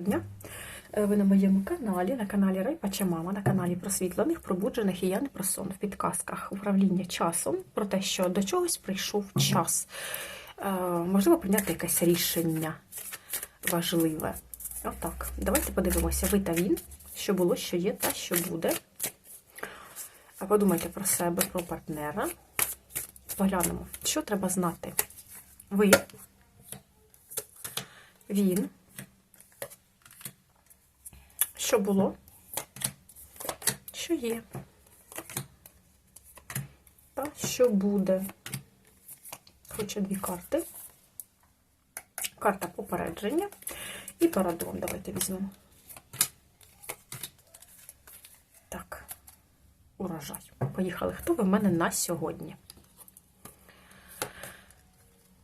дня. Е, Ви на моєму каналі, на каналі Райпача Мама, на каналі просвітлених, пробуджених і я не про сон в підказках управління часом про те, що до чогось прийшов час. Е, Можливо, прийняти якесь рішення важливе. Отак. Давайте подивимося, ви та він, що було, що є та що буде. Подумайте про себе, про партнера. Поглянемо, що треба знати. Ви, він, що було, що є, та що буде. Хоче дві карти. Карта попередження і парадон. Давайте візьмемо. Так, урожай. Поїхали. Хто ви в мене на сьогодні?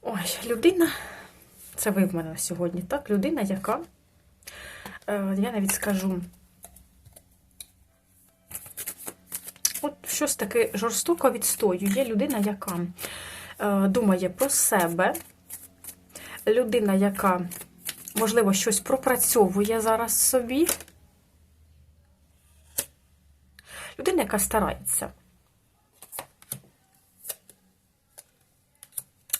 Ой, людина, це ви в мене на сьогодні, так? Людина, яка, я навіть скажу, от щось таке жорстоко відстоює. Людина, яка е, думає про себе, людина, яка, можливо, щось пропрацьовує зараз собі. Людина, яка старається.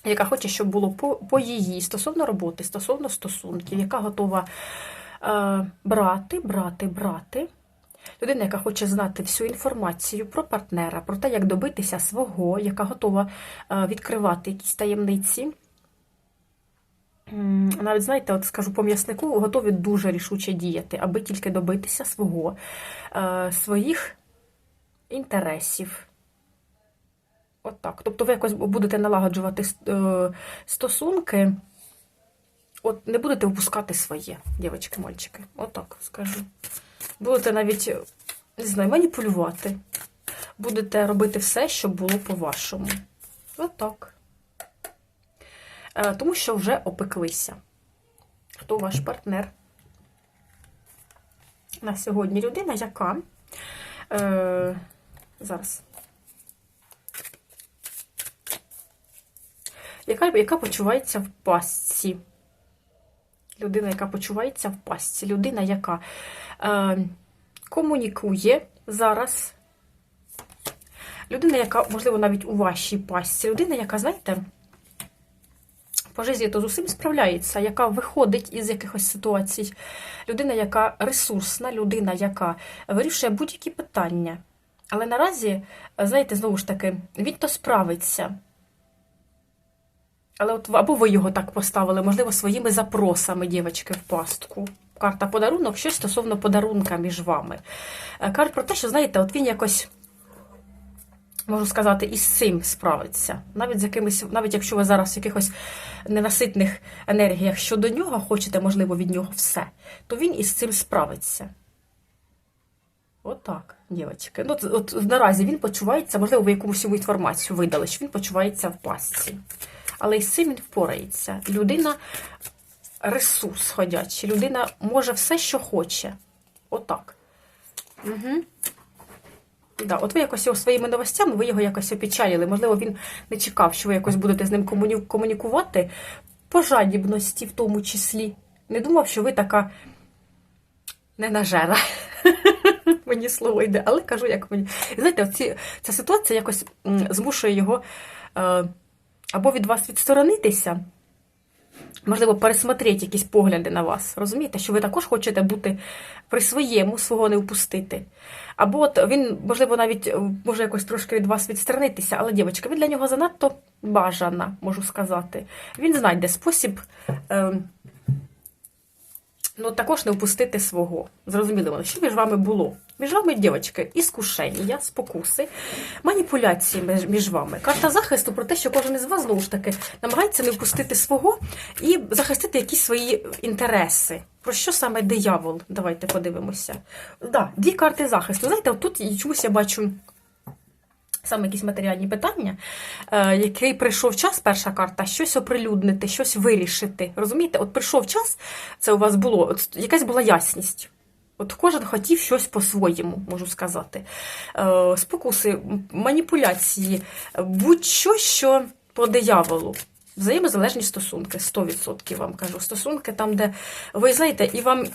Яка хоче, щоб було по, по її стосовно роботи, стосовно стосунків, яка готова брати, брати, брати. Людина, яка хоче знати всю інформацію про партнера, про те, як добитися свого, яка готова е, відкривати якісь таємниці. Навіть, знаєте, от скажу по м'яснику, готові дуже рішуче діяти, аби тільки добитися свого, е, своїх інтересів. От так. Тобто ви якось будете налагоджувати е, стосунки, от не будете випускати своє, дівчатки, мальчики. Отак скажу. Будете навіть, не знаю, маніпулювати. Будете робити все, щоб було по-вашому. Отак. Е, Тому що вже опеклися. Хто ваш партнер? На сьогодні людина, яка е, зараз. Яка, яка почувається в пастці. Людина, яка почувається в пастці. Людина, яка е, комунікує зараз. Людина, яка, можливо, навіть у вашій пастці. Людина, яка, знаєте, по житті то з усім справляється, яка виходить із якихось ситуацій. Людина, яка ресурсна, людина, яка вирішує будь-які питання. Але наразі, знаєте, знову ж таки, він то справиться. Але от або ви його так поставили, можливо, своїми запросами, дівчатки, в пастку. Карта подарунок, щось стосовно подарунка між вами. Е, Кажуть про те, що, знаєте, от він якось, можу сказати, із цим справиться. Навіть з якимись, навіть якщо ви зараз в якихось ненаситних енергіях щодо нього хочете, можливо, від нього все, то він із цим справиться. Отак, дівчатки. Ну, от, от наразі він почувається, можливо, ви якомусь йому інформацію видали, що він почувається в пастці. Але із цим він впорається. Людина ресурс ходячий. Людина може все, що хоче. Отак. Угу. Да, от ви якось його своїми новостями, ви його якось опечалили. Можливо, він не чекав, що ви якось будете з ним комуні- комунікувати по жадібності, в тому числі. Не думав, що ви така ненажера. Мені слово йде, але кажу, як мені. Знаєте, оці, ця ситуація якось змушує його е, або від вас відсторонитися, можливо, пересмотрети якісь погляди на вас. Розумієте, що ви також хочете бути при своєму, свого не впустити. Або от він, можливо, навіть е, може якось трошки від вас відсторонитися, але, дівчатка, ви для нього занадто бажана, можу сказати. Він знайде спосіб. Е, Ну, також не впустити свого. Зрозуміли вони, що між вами було? Між вами, дівчатки, іскушення, спокуси, маніпуляції між, вами. Карта захисту про те, що кожен із вас, знову ж таки, намагається не впустити свого і захистити якісь свої інтереси. Про що саме диявол? Давайте подивимося. Да, Дві карти захисту. Знаєте, тут чомусь я бачу саме якісь матеріальні питання, е, який прийшов час, перша карта, щось оприлюднити, щось вирішити. Розумієте, от прийшов час, це у вас було, от якась була ясність. От кожен хотів щось по-своєму, можу сказати. Е, Спокуси, маніпуляції, будь-що, що по дияволу. Взаємозалежні стосунки, 100% вам кажу. Стосунки там, де ви знаєте, і вам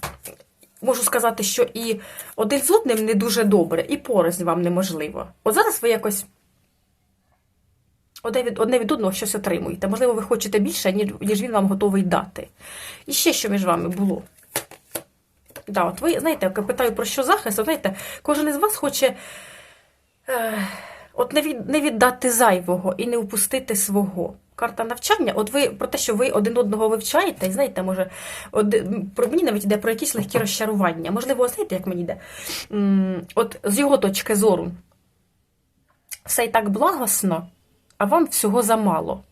можу сказати, що і один з одним не дуже добре, і порознь вам неможливо. От зараз ви якось одне від, одного щось отримуєте. Можливо, ви хочете більше, ніж він вам готовий дати. І ще що між вами було. Да, от ви, знаєте, я питаю про що захист, от, знаєте, кожен із вас хоче е, от не, від, не віддати зайвого і не упустити свого. Карта навчання, от ви про те, що ви один одного вивчаєте, і знаєте, може, от, м, про мені навіть йде про якісь легкі розчарування. Можливо, знаєте, як мені йде? От з його точки зору, все і так благосно, а вам всього замало.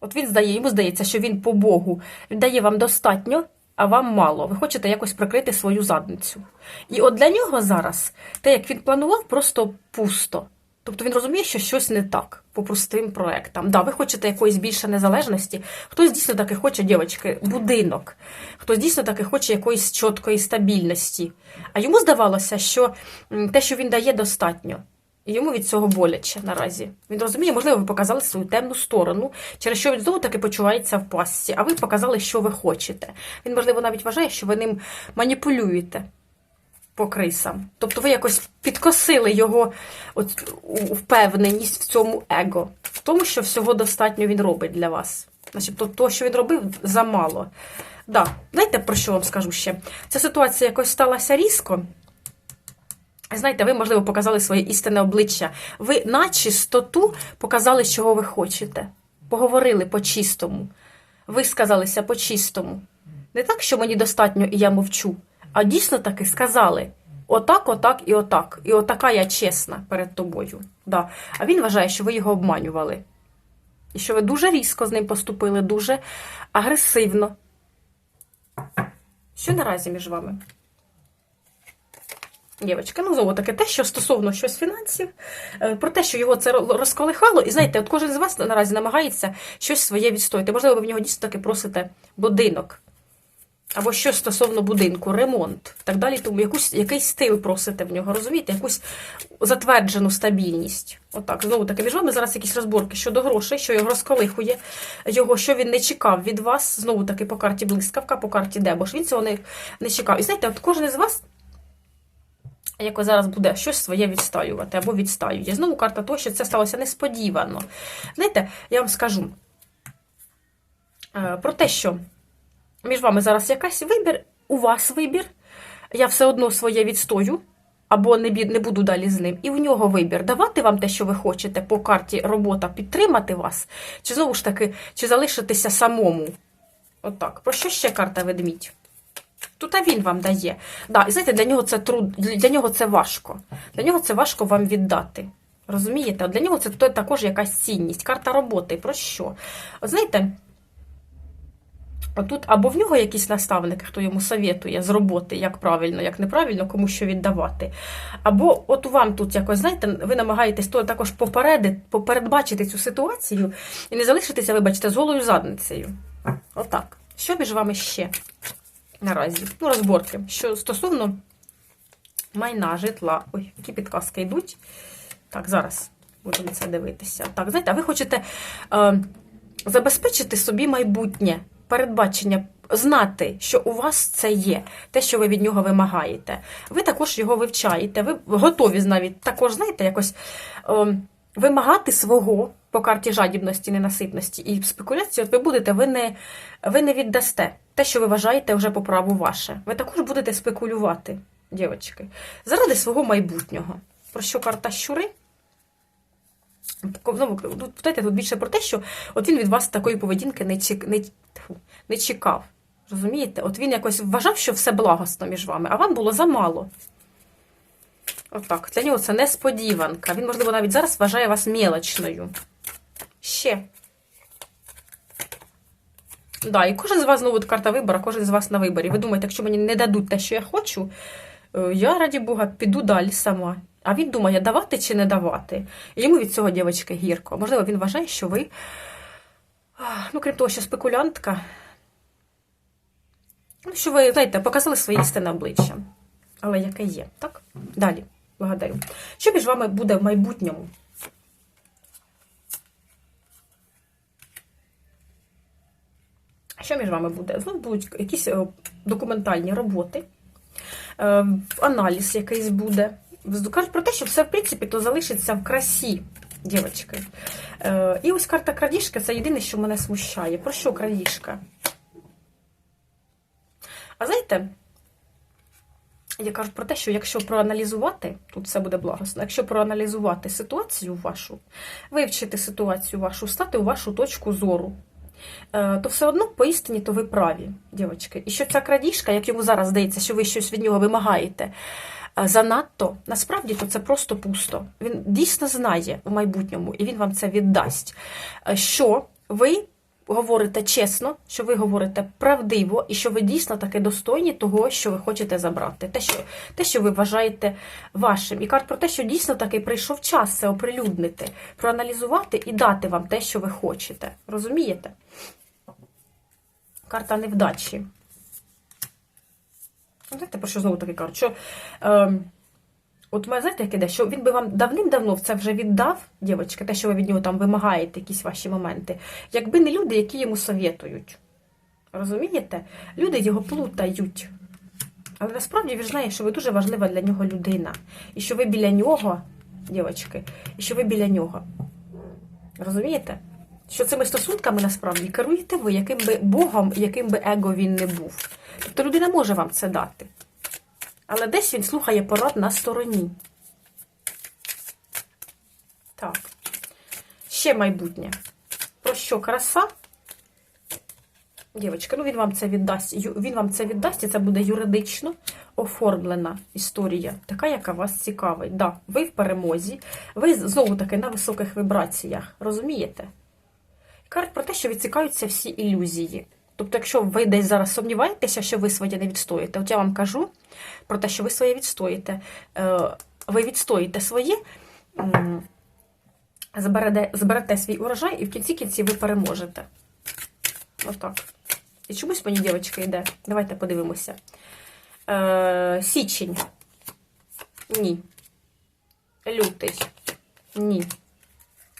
От він здає, йому здається, що він по Богу віддає вам достатньо, а вам мало. Ви хочете якось прикрити свою задницю. І от для нього зараз те, як він планував, просто пусто. Тобто він розуміє, що щось не так по простим проектам. Да, ви хочете якоїсь більше незалежності. Хтось дійсно таки хоче, дівчатки, будинок, хтось дійсно таки хоче якоїсь чіткої стабільності. А йому здавалося, що те, що він дає, достатньо. Йому від цього боляче наразі. Він розуміє, можливо, ви показали свою темну сторону, через що він знову таки почувається в пастці, а ви показали, що ви хочете. Він, можливо, навіть вважає, що ви ним маніпулюєте по крисам. Тобто ви якось підкосили його от, впевненість в цьому его, в тому, що всього достатньо він робить для вас. Значить, то, то що він робив, замало. Да. Знаєте, про що вам скажу ще? Ця ситуація якось сталася різко. Знаєте, ви, можливо, показали своє істинне обличчя. Ви на чистоту показали, чого ви хочете. Поговорили по-чистому. Ви сказалися по-чистому. Не так, що мені достатньо і я мовчу, а дійсно таки сказали: отак, отак і отак. І отака я чесна перед тобою. Да. А він вважає, що ви його обманювали. І що ви дуже різко з ним поступили, дуже агресивно. Що наразі між вами? Дівчатка, ну знову таки, те, що стосовно щось фінансів, е, про те, що його це розколихало, і знаєте, от кожен з вас наразі намагається щось своє відстояти. Можливо, ви в нього дійсно таки просите будинок. Або щось стосовно будинку, ремонт, так далі, тому якусь, якийсь стиль просите в нього, розумієте, якусь затверджену стабільність. Отак, знову таки, між вами зараз якісь розборки щодо грошей, що його розколихує, його, що він не чекав від вас, знову таки по карті блискавка, по карті Дебош, він цього не, не чекав. І знаєте, от кожен із вас яко зараз буде щось своє відстаювати або відстаює. Знову карта того, що це сталося несподівано. Знаєте, я вам скажу е, про те, що між вами зараз якась вибір, у вас вибір, я все одно своє відстою, або не, не буду далі з ним. І в нього вибір давати вам те, що ви хочете по карті робота, підтримати вас, чи знову ж таки, чи залишитися самому. Отак. Про що ще карта ведмідь? Тут він вам дає. Да, і знаєте, для нього це труд, для нього це важко. Для нього це важко вам віддати. Розумієте? Для нього це також якась цінність. Карта роботи. Про що? От знаєте, отут або в нього якісь наставники, хто йому совєтує з роботи, як правильно, як неправильно, кому що віддавати. Або от вам тут якось, знаєте, ви намагаєтесь то також попередити, попередбачити цю ситуацію і не залишитися, вибачте, з голою задницею. Отак. Що між вами ще? Наразі. Ну, розборки. Що стосовно майна, житла. Ой, які підказки йдуть. Так, зараз будемо це дивитися. Так, знаєте, а ви хочете е, забезпечити собі майбутнє, передбачення, знати, що у вас це є, те, що ви від нього вимагаєте. Ви також його вивчаєте, ви готові навіть також, знаєте, якось. Е, Вимагати свого по карті жадібності, ненаситності і спекуляції, от ви будете, ви не, ви не віддасте те, що ви вважаєте вже по праву ваше. Ви також будете спекулювати, дівчатки, заради свого майбутнього. Про що карта щури? Тут, питайте тут більше про те, що от він від вас такої поведінки не, чек, не, не чекав. Розумієте? От він якось вважав, що все благосно між вами, а вам було замало. Отак. Для нього це несподіванка. Він, можливо, навіть зараз вважає вас мелочною. Ще. Да, і кожен з вас знову карта вибора, кожен з вас на виборі. Ви думаєте, якщо мені не дадуть те, що я хочу, е, я, раді Бога, піду далі сама. А він думає, давати чи не давати. Йому від цього, дівчатка, гірко. Можливо, він вважає, що ви, ну, крім того, що спекулянтка, ну, що ви, знаєте, показали своє істинне обличчя. Але яке є, так? Далі. Благодарю. Що між вами буде в майбутньому? Що між вами буде? Знову будуть якісь е, документальні роботи. е, аналіз якийсь буде. Кажуть про те, що все, в принципі, то залишиться в красі, дівчатки. Е, і ось карта крадіжки це єдине, що мене смущає. Про що крадіжка? А знаєте, я кажу про те, що якщо проаналізувати, тут все буде благосно, якщо проаналізувати ситуацію вашу, вивчити ситуацію вашу, стати у вашу точку зору, то все одно поістині то ви праві, дівчатки. І що ця крадіжка, як йому зараз здається, що ви щось від нього вимагаєте, е, занадто, насправді то це просто пусто. Він дійсно знає у майбутньому, і він вам це віддасть. е, Що ви говорите чесно, що ви говорите правдиво, і що ви дійсно таки достойні того, що ви хочете забрати, те, що те, що ви вважаєте вашим. І кажуть про те, що дійсно таки прийшов час це оприлюднити, проаналізувати і дати вам те, що ви хочете. Розумієте? Карта невдачі. Знаєте, про що знову таки кажуть? Що, е, от мене знаєте, як іде, що він би вам давним-давно це вже віддав, дівчатка, те, що ви від нього там вимагаєте, якісь ваші моменти, якби не люди, які йому совєтують. Розумієте? Люди його плутають. Але насправді він знає, що ви дуже важлива для нього людина. І що ви біля нього, дівчатки, і що ви біля нього. Розумієте? Що цими стосунками насправді керуєте ви, яким би Богом, яким би его він не був. Тобто людина може вам це дати. Але десь він слухає порад на стороні. Так. Ще майбутнє. Про що краса? Дівчатка, ну він вам це віддасть. Він вам це віддасть, і це буде юридично оформлена історія, така, яка вас цікавить. Да, ви в перемозі, ви знову таки на високих вібраціях. Розумієте? Кажуть про те, що відсікаються всі ілюзії. Тобто, якщо ви десь зараз сумніваєтеся, що ви своє не відстоїте, от я вам кажу про те, що ви своє відстоїте. Е, Ви відстоїте своє, зберете, свій урожай, і в кінці кінці ви переможете. Отак. І чомусь мені, дівчатка, йде. Давайте подивимося. Е, Січень. Ні. Лютий. Ні.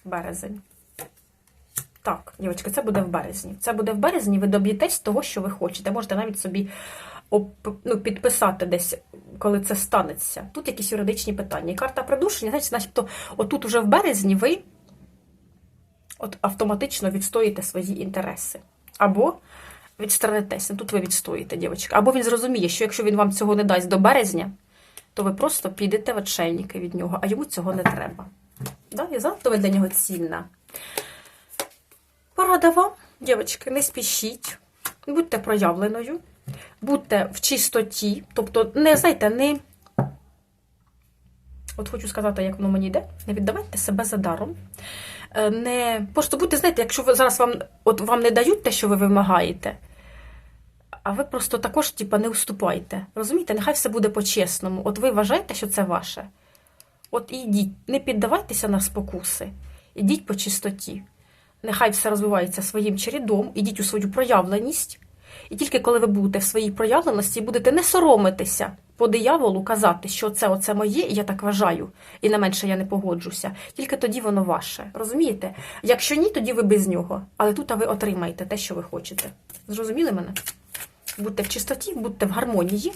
Березень. Так, дівчатка, це буде в березні. Це буде в березні, ви доб'єтесь того, що ви хочете. Можете навіть собі ну, підписати десь, коли це станеться. Тут якісь юридичні питання. І карта придушення, знаєте, начебто, отут уже в березні ви от автоматично відстоїте свої інтереси. Або відсторонитеся. Тут ви відстоїте, дівчатка. Або він зрозуміє, що якщо він вам цього не дасть до березня, то ви просто підете в отшельники від нього, а йому цього не треба. Да? І занадто ви для нього цінна. Порада вам, дівчатки, не спішіть, будьте проявленою, будьте в чистоті, тобто, не знаєте, не. От хочу сказати, як воно мені йде, не віддавайте себе за даром. Е, Не... Просто будьте, знаєте, якщо ви зараз вам от вам не дають те, що ви вимагаєте, а ви просто також типа, не уступайте. Розумієте, нехай все буде по-чесному. От ви вважаєте, що це ваше. От і йдіть, не піддавайтеся на спокуси, ідіть по чистоті. Нехай все розвивається своїм чередом, ідіть у свою проявленість. І тільки коли ви будете в своїй проявленості, будете не соромитися по дияволу казати, що це оце моє, і я так вважаю, і на менше я не погоджуся. Тільки тоді воно ваше. Розумієте? Якщо ні, тоді ви без нього. Але тут а ви отримаєте те, що ви хочете. Зрозуміли мене? Будьте в чистоті, будьте в гармонії.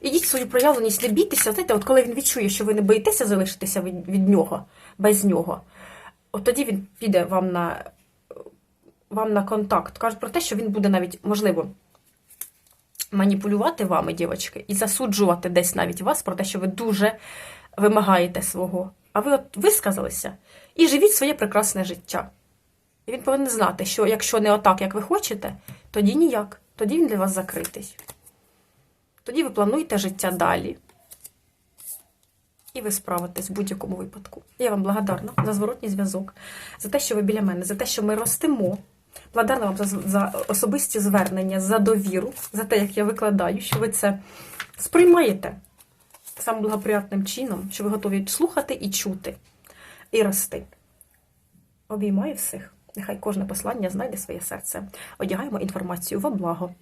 Ідіть в свою проявленість, не бійтеся. Знаєте, от коли він відчує, що ви не боїтеся залишитися від, від нього, без нього, от тоді він піде вам на, вам на контакт. Кажуть про те, що він буде навіть, можливо, маніпулювати вами, дівчатки, і засуджувати десь навіть вас про те, що ви дуже вимагаєте свого. А ви от висказалися і живіть своє прекрасне життя. І він повинен знати, що якщо не отак, як ви хочете, тоді ніяк. Тоді він для вас закритий. Тоді ви плануєте життя далі. І ви справитесь в будь-якому випадку. Я вам благодарна за зворотній зв'язок, за те, що ви біля мене, за те, що ми ростемо. Благодарна вам за, за особисті звернення, за довіру, за те, як я викладаю, що ви це сприймаєте самим благоприятним чином, що ви готові слухати і чути, і рости. Обіймаю всіх. Нехай кожне послання знайде своє серце. Одягаємо інформацію во благо.